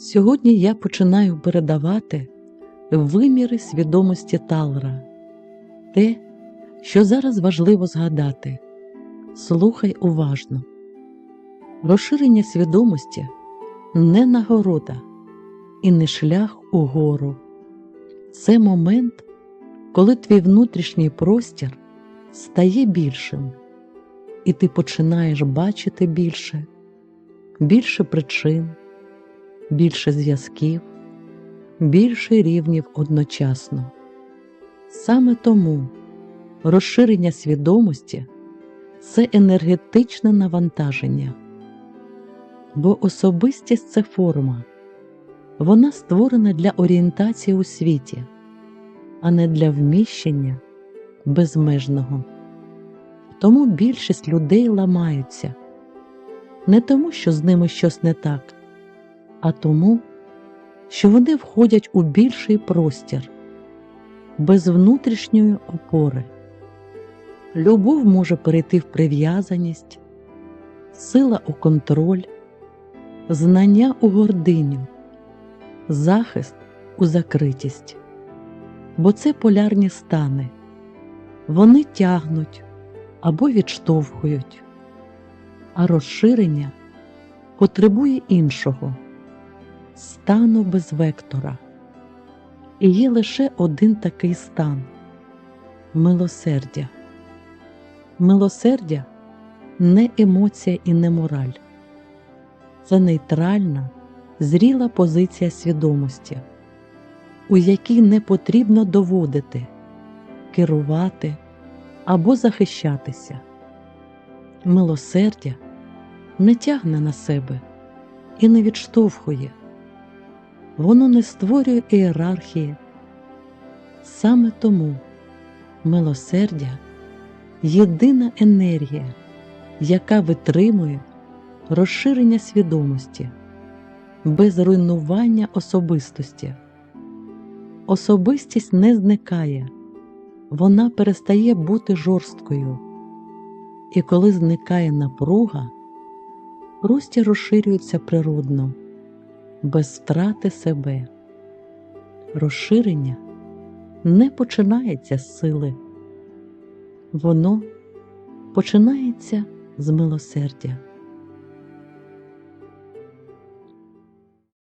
Сьогодні я починаю передавати виміри свідомості Талра, те, що зараз важливо згадати. Слухай уважно. Розширення свідомості не нагорода і не шлях угору. Це момент, коли твій внутрішній простір стає більшим, і ти починаєш бачити більше, більше причин, більше зв'язків, більше рівнів одночасно. Саме тому розширення свідомості це енергетичне навантаження, бо особистість це форма, вона створена для орієнтації у світі, а не для вміщення безмежного. Тому більшість людей ламаються не тому, що з ними щось не так, а тому, що вони входять у більший простір без внутрішньої опори. Любов може перейти в прив'язаність, сила у контроль, знання у гординю, захист у закритість, бо це полярні стани, вони тягнуть або відштовхують, а розширення потребує іншого стану без вектора. І є лише один такий стан милосердя. Милосердя не емоція і не мораль, це нейтральна, зріла позиція свідомості, у якій не потрібно доводити, керувати або захищатися. Милосердя не тягне на себе і не відштовхує, воно не створює ієрархії. Саме тому милосердя єдина енергія, яка витримує розширення свідомості без руйнування особистості. Особистість не зникає, вона перестає бути жорсткою, і коли зникає напруга, простір розширюється природно, без втрати себе. Розширення не починається з сили, воно починається з милосердя.